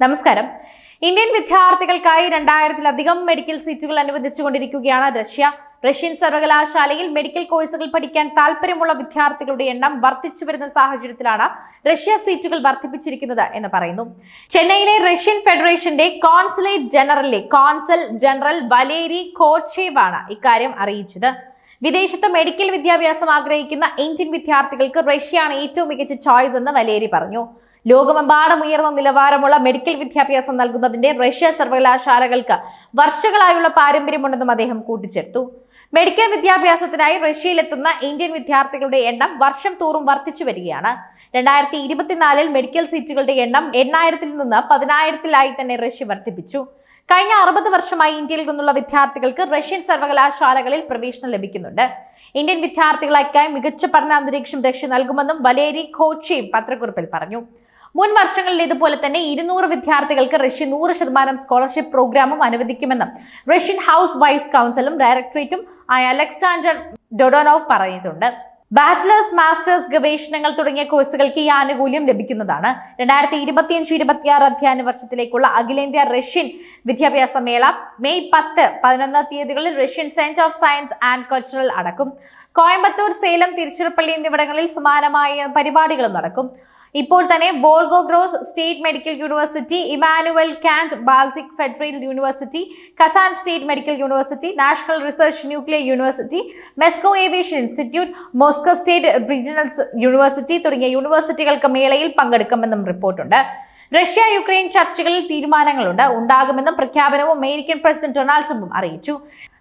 നമസ്കാരം. ഇന്ത്യൻ വിദ്യാർത്ഥികൾക്കായി രണ്ടായിരത്തിലധികം മെഡിക്കൽ സീറ്റുകൾ അനുവദിച്ചുകൊണ്ടിരിക്കുകയാണ് റഷ്യ. റഷ്യൻ സർവകലാശാലയിൽ മെഡിക്കൽ കോഴ്സുകൾ പഠിക്കാൻ താല്പര്യമുള്ള വിദ്യാർത്ഥികളുടെ എണ്ണം വർദ്ധിച്ചു വരുന്ന സാഹചര്യത്തിലാണ് റഷ്യ സീറ്റുകൾ വർദ്ധിപ്പിച്ചിരിക്കുന്നത് എന്ന് പറയുന്നു. ചെന്നൈയിലെ റഷ്യൻ ഫെഡറേഷന്റെ കോൺസുലേറ്റ് ജനറലിലെ കോൺസൽ ജനറൽ വലേരി കോച്ചേവാണ് ഇക്കാര്യം അറിയിച്ചത്. വിദേശത്ത് മെഡിക്കൽ വിദ്യാഭ്യാസം ആഗ്രഹിക്കുന്ന ഇന്ത്യൻ വിദ്യാർത്ഥികൾക്ക് റഷ്യയാണ് ഏറ്റവും മികച്ച ചോയ്സ് എന്ന് വലേരി പറഞ്ഞു. ലോകമെമ്പാടും ഉയർന്ന നിലവാരമുള്ള മെഡിക്കൽ വിദ്യാഭ്യാസം നൽകുന്നതിന്റെ റഷ്യ സർവകലാശാലകൾക്ക് വർഷങ്ങളായുള്ള പാരമ്പര്യമുണ്ടെന്നും അദ്ദേഹം കൂട്ടിച്ചേർത്തു. മെഡിക്കൽ വിദ്യാഭ്യാസത്തിനായി റഷ്യയിലെത്തുന്ന ഇന്ത്യൻ വിദ്യാർത്ഥികളുടെ എണ്ണം വർഷം തോറും വർദ്ധിച്ചു വരികയാണ്. രണ്ടായിരത്തി ഇരുപത്തിനാലിൽ മെഡിക്കൽ സീറ്റുകളുടെ എണ്ണം എണ്ണായിരത്തിൽ നിന്ന് പതിനായിരത്തിലായി തന്നെ റഷ്യ വർദ്ധിപ്പിച്ചു. കഴിഞ്ഞ അറുപത് വർഷമായി ഇന്ത്യയിൽ നിന്നുള്ള വിദ്യാർത്ഥികൾക്ക് റഷ്യൻ സർവകലാശാലകളിൽ പ്രവേശനം ലഭിക്കുന്നുണ്ട്. ഇന്ത്യൻ വിദ്യാർത്ഥികൾക്കായി മികച്ച പഠനാന്തരീക്ഷം റഷ്യ നൽകുമെന്നും വലേരി ഖോച്ചയും പത്രക്കുറിപ്പിൽ പറഞ്ഞു. മുൻ വർഷങ്ങളിൽ ഇതുപോലെ തന്നെ ഇരുന്നൂറ് വിദ്യാർത്ഥികൾക്ക് റഷ്യ നൂറ് ശതമാനം സ്കോളർഷിപ്പ് പ്രോഗ്രാമും അനുവദിക്കുമെന്നും റഷ്യൻ ഹൗസ് വൈസ് കൗൺസിലും ഡയറക്ടറേറ്റും ആയ അലക്സാണ്ടർ ഡൊഡോനോവ് പറഞ്ഞിട്ടുണ്ട് ബാച്ചിലേഴ്സ് മാസ്റ്റേഴ്സ് ഗവേഷണങ്ങൾ തുടങ്ങിയ കോഴ്സുകൾക്ക് ഈ ആനുകൂല്യം ലഭിക്കുന്നതാണ്. രണ്ടായിരത്തി ഇരുപത്തിയഞ്ച് ഇരുപത്തിയാറ് അധ്യയന വർഷത്തിലേക്കുള്ള അഖിലേന്ത്യാ റഷ്യൻ വിദ്യാഭ്യാസ മേള മെയ് പത്ത് പതിനൊന്ന് തീയതികളിൽ Russian centre of science and cultural അടക്കും. കോയമ്പത്തൂർ സേലം തിരുച്ചിറപ്പള്ളി എന്നിവിടങ്ങളിൽ സമാനമായ പരിപാടികളും നടക്കും. ഇപ്പോൾ തന്നെ Volgograd State Medical University Immanuel Kant Baltic Federal University Kazan State Medical University National Research Nuclear University Moscow Aviation Institute Moscow State Regional University തുടങ്ങിയ യൂണിവേഴ്സിറ്റികൾക്ക് മേളയിൽ പങ്കെടുക്കുമെന്നും റിപ്പോർട്ടുണ്ട്. റഷ്യ യുക്രൈൻ ചർച്ചകളിൽ തീരുമാനങ്ങളുണ്ട്. ഉണ്ടാകുമെന്നും പ്രഖ്യാപനവും അമേരിക്കൻ പ്രസിഡന്റ് ഡൊണാൾഡ് ട്രംപും അറിയിച്ചു.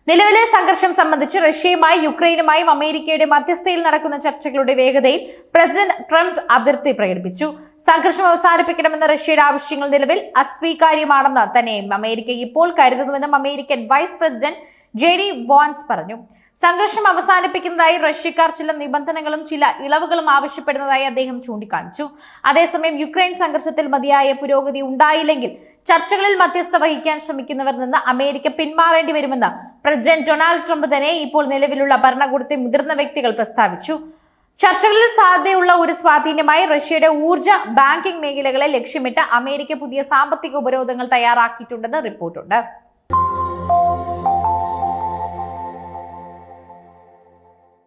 നിലവിലെ സംഘർഷം സംബന്ധിച്ച് റഷ്യയുമായി യുക്രൈനുമായും അമേരിക്കയുടെ മധ്യസ്ഥയിൽ നടക്കുന്ന ചർച്ചകളുടെ വേഗതയിൽ പ്രസിഡന്റ് ട്രംപ് അതൃപ്തി പ്രകടിപ്പിച്ചു. സംഘർഷം അവസാനിപ്പിക്കണമെന്ന റഷ്യയുടെ ആവശ്യങ്ങൾ നിലവിൽ അസ്വീകാര്യമാണെന്ന് തന്നെ അമേരിക്ക ഇപ്പോൾ കരുതുന്നുവെന്നും American vice president J D Vance പറഞ്ഞു. സംഘർഷം അവസാനിപ്പിക്കുന്നതായി റഷ്യക്കാർ ചില നിബന്ധനകളും ചില ഇളവുകളും ആവശ്യപ്പെടുന്നതായി അദ്ദേഹം ചൂണ്ടിക്കാണിച്ചു. അതേസമയം യുക്രൈൻ സംഘർഷത്തിൽ മതിയായ പുരോഗതി ഉണ്ടായില്ലെങ്കിൽ ചർച്ചകളിൽ മധ്യസ്ഥ വഹിക്കാൻ ശ്രമിക്കുന്നവർ നിന്ന് അമേരിക്ക പിന്മാറേണ്ടി വരുമെന്ന് പ്രസിഡന്റ് ഡൊണാൾഡ് ട്രംപ് തന്നെ ഇപ്പോൾ നിലവിലുള്ള ഭരണകൂടത്തെ മുതിർന്ന വ്യക്തികൾ പ്രസ്താവിച്ചു. ചർച്ചകളിൽ സാധ്യതയുള്ള ഒരു സ്വാധീനമായി റഷ്യയുടെ ഊർജ ബാങ്കിംഗ് മേഖലകളെ ലക്ഷ്യമിട്ട് അമേരിക്ക പുതിയ സാമ്പത്തിക ഉപരോധങ്ങൾ തയ്യാറാക്കിയിട്ടുണ്ടെന്ന് റിപ്പോർട്ടുണ്ട്.